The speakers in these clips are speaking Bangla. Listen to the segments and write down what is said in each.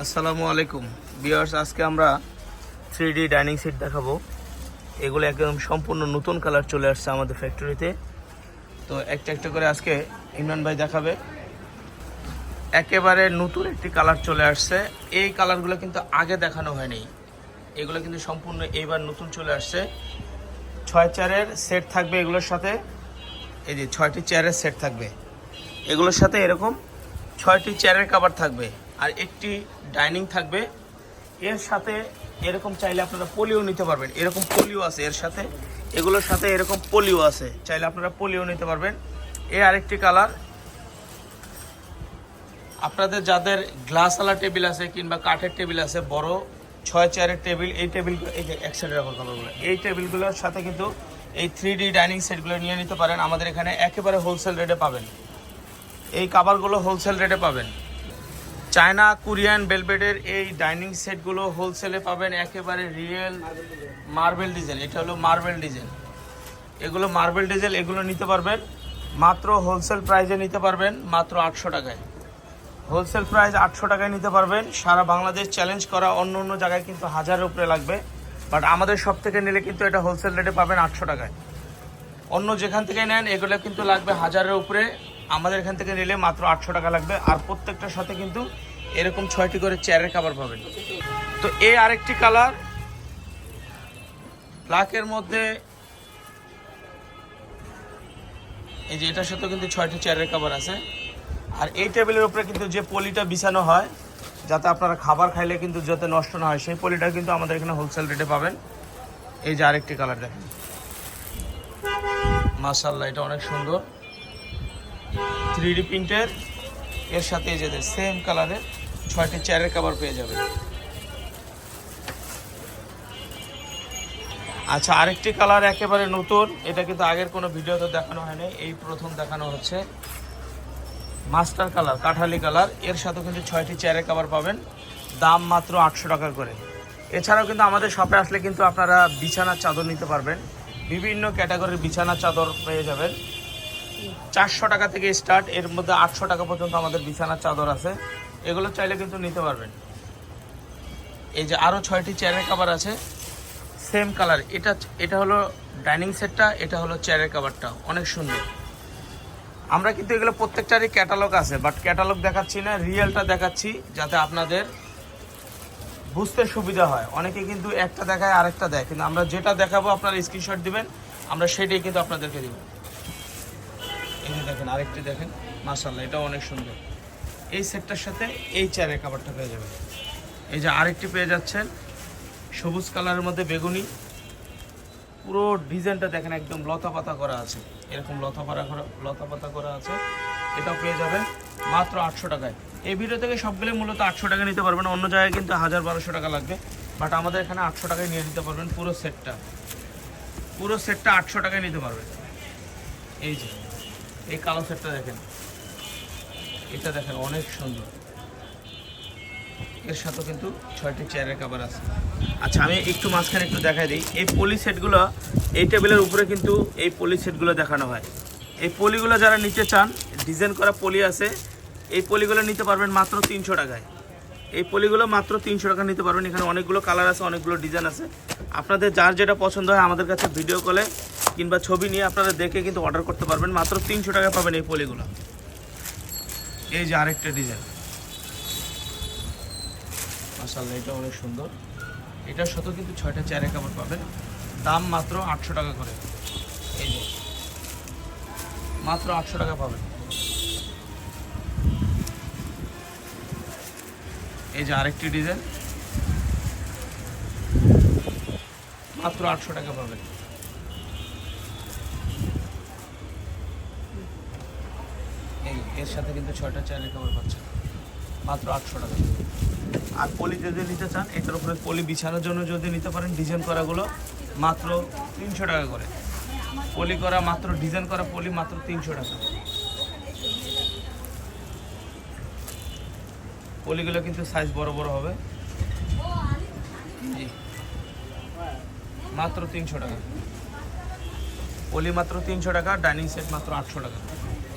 আসসালামু আলাইকুম। বিয়ার্স আজকে আমরা থ্রি ডি ডাইনিং সেট দেখাবো। এগুলো একদম সম্পূর্ণ নতুন কালার চলে আসছে আমাদের ফ্যাক্টরিতে তো একটা একটা করে আজকে ইমরান ভাই দেখাবে। একেবারে নতুন একটি কালার চলে আসছে। এই কালারগুলো কিন্তু আগে দেখানো হয়নি। এগুলো কিন্তু সম্পূর্ণ এইবার নতুন চলে আসছে। ছয় চারের সেট থাকবে এগুলোর সাথে। এই যে ছয়টি চেয়ারের সেট থাকবে। এগুলোর সাথে এরকম ছয়টি চেয়ারের কাভার থাকবে। আর একটি ডাইনিং থাকবে। এর সাথে এরকম চাইলে আপনারা পলিও নিতে পারবেন। এরকম পলিও আছে এর সাথে। এগুলোর সাথে এরকম পলিও আছে। চাইলে আপনারা পলিও নিতে পারবেন। এ আরেকটি কালার। আপনাদের যাদের গ্লাসওয়ালা টেবিল আছে কিংবা কাঠের টেবিল আছে, বড় ছয় চেয়ারের টেবিল, এই টেবিল, এই যে এক সাইডে রাখা কালারগুলো। এই টেবিলগুলোর সাথে কিন্তু এই থ্রি ডি ডাইনিং সেটগুলো নিয়ে নিতে পারেন। আমাদের এখানে একেবারে হোলসেল রেটে পাবেন। এই কাভারগুলো হোলসেল রেটে পাবেন। চায়না, কোরিয়ান বেলভেটের এই ডাইনিং সেটগুলো হোলসেলে পাবেন একেবারে রিয়েল মার্বেল ডিজাইন এটা হলো মার্বেল ডিজাইন এগুলো মার্বেল ডিজাইন এগুলো নিতে পারবেন। মাত্র হোলসেল প্রাইজে নিতে পারবেন মাত্র আটশো টাকায়। হোলসেল প্রাইস আটশো টাকায় নিতে পারবেন। সারা বাংলাদেশ চ্যালেঞ্জ করা অন্য অন্য জায়গায় কিন্তু হাজারের উপরে লাগবে। বাট আমাদের সব থেকে নিলে কিন্তু এটা হোলসেল রেটে পাবেন আটশো টাকায়। অন্য যেখান থেকে নেন, এগুলো কিন্তু লাগবে হাজারের উপরে। আমাদের এখান থেকে নিলে মাত্র আটশো টাকা লাগবে। আর প্রত্যেকটার সাথে কিন্তু এরকম ছয়টি করে চেয়ারের কাভার পাবেন। তো এই আরেকটি কালার ব্ল্যাকের মধ্যে এই যে এটার সাথে কিন্তু ছয়টি চেয়ারের কাভার আছে। আর এই টেবিলের উপরে কিন্তু যে পলিটা বিছানো হয়, যাতে আপনারা খাবার খাইলে কিন্তু যাতে নষ্ট না হয়, সেই পলিটা কিন্তু আমাদের এখানে হোলসেল রেটে পাবেন। এই যে আরেকটি কালার দেখেন। মাশাল্লাহ এটা অনেক সুন্দর। থ্রি ডি প্রিন্টের এর সাথে এই যে সেম কালারের ছয়টি চেয়ারের কাভার পেয়ে যাবেন আচ্ছা আরেকটি কালার একেবারে নতুন, এটা কিন্তু আগের কোনো ভিডিওতে দেখানো হয়নি, এই প্রথম দেখানো হচ্ছে। মাস্টার কালার কাঠালি কালারের সাথে কিন্তু ছয়টি চেয়ারের কাভার পাবেন, দাম মাত্র আটশো টাকা করে। এছাড়াও কিন্তু আমাদের শপে আসলে কিন্তু আপনারা বিছানার চাদর নিতে পারবেন, বিভিন্ন ক্যাটাগরির বিছানার চাদর পেয়ে যাবেন। চারশো টাকা থেকে স্টার্ট এর মধ্যে আটশো টাকা পর্যন্ত আমাদের বিছানার চাদর আছে। এগুলো চাইলে কিন্তু নিতে পারবেন। এই যে আরও ছয়টি চেয়ারের কাভার আছে সেম কালার এটা এটা হলো ডাইনিং সেটটা এটা হলো চেয়ারের কাভারটা অনেক সুন্দর। আমরা কিন্তু এগুলো প্রত্যেকটারই ক্যাটালগ আছে বাট ক্যাটালগ দেখাচ্ছি না রিয়েলটা দেখাচ্ছি যাতে আপনাদের বুঝতে সুবিধা হয়। অনেকে কিন্তু একটা দেখায়, আরেকটা দেয়। কিন্তু আমরা যেটা দেখাবো, আপনারা স্ক্রিনশট দিবেন, আমরা সেটাই কিন্তু আপনাদেরকে দিব। দেখেন, আরেকটি দেখেন। মাশাল্লাহ এটা অনেক সুন্দর। এই সেটটার সাথে এই চেয়ারের কাভারটা পেয়ে যাবেন। এই যে আরেকটি পেয়ে যাচ্ছেন, সবুজ কালারের মধ্যে বেগুনি। পুরো ডিজাইনটা দেখেন, একদম লতা পাতা করা আছে। এরকম লতা পাতা করা, লতা পাতা করা আছে। এটাও পেয়ে যাবেন মাত্র আটশো টাকায়। এই ভিডিও থেকে সবগুলো মূলত আটশো টাকা নিতে পারবেন, অন্য জায়গায় কিন্তু হাজার বারোশো টাকা লাগবে। বাট আমাদের এখানে আটশো টাকায় নিয়ে নিতে পারবেন পুরো সেটটা। পুরো সেটটা আটশো টাকায় নিতে পারবেন। এই যে। এই কালো সেটটা দেখেন। এটা দেখেন, অনেক সুন্দর। এর সাথে কিন্তু ছয়টি চেয়ারের কাভার আছে। আচ্ছা আমি একটু মাঝখানে একটু দেখাই দিই। এই পলি সেটগুলো এই টেবিলের উপরে কিন্তু এই পলি সেটগুলো দেখানো হয়। এই পলিগুলো যারা নিতে চান ডিজাইন করা পলি আছে, এই পলিগুলো নিতে পারবেন মাত্র তিনশো টাকায়। এই পলিগুলো মাত্র তিনশো টাকা নিতে পারবেন। এখানে অনেকগুলো কালার আছে, অনেকগুলো ডিজাইন আছে। আপনাদের যার যেটা পছন্দ হয় আমাদের কাছে ভিডিও কলে কিংবা ছবি নিয়ে আপনারা দেখে কিন্তু অর্ডার করতে পারবেন। মাত্র তিনশো টাকায় পাবেন এই পলিগুলো। এই যে আরেকটা ডিজাইন মাসাল্লাহ এটা অনেক সুন্দর। এটার সাথে কিন্তু ছয়টা চেয়ারের কাপড় পাবেন। দাম মাত্র আটশো টাকা করে। এই যে, মাত্র আটশো টাকা পাবেন। এই যে আরেকটি ডিজাইন মাত্র আটশো টাকা পাবেন এই এর সাথে কিন্তু ছয়টা চেয়ারের কাপড় পাচ্ছেন মাত্র আটশো টাকা। আর পলি যদি নিতে চান, এটার উপরে পলি বিছানোর জন্য যদি নিতে পারেন ডিজাইন করাগুলো মাত্র তিনশো টাকা করে। পলি করা মাত্র ডিজাইন করা পলি মাত্র তিনশো টাকা। পলিগুলো কিন্তু সাইজ বড় বড় হবে। মাত্র তিনশো টাকা। পলি মাত্র তিনশো টাকা ডাইনিং সেট মাত্র আটশো টাকা।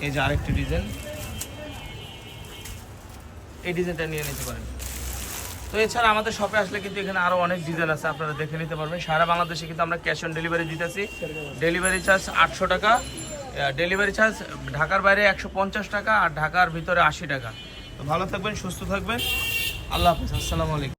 এই যে আরেকটি ডিজাইন এই ডিজাইনটা নিয়ে নিতে পারেন। তো এছাড়া আমাদের শপে আসলে কিন্তু এখানে আরও অনেক ডিজাইন আছে, আপনারা দেখে নিতে পারবেন। সারা বাংলাদেশে কিন্তু আমরা ক্যাশ অন ডেলিভারি দিতেছি। ডেলিভারি চার্জ আটশো টাকা ডেলিভারি চার্জ ঢাকার বাইরে একশো পঞ্চাশ টাকা আর ঢাকার ভিতরে আশি টাকা। তো ভালো থাকবেন, সুস্থ থাকবেন। আল্লাহ হাফিজ, আসসালামু আলাইকুম।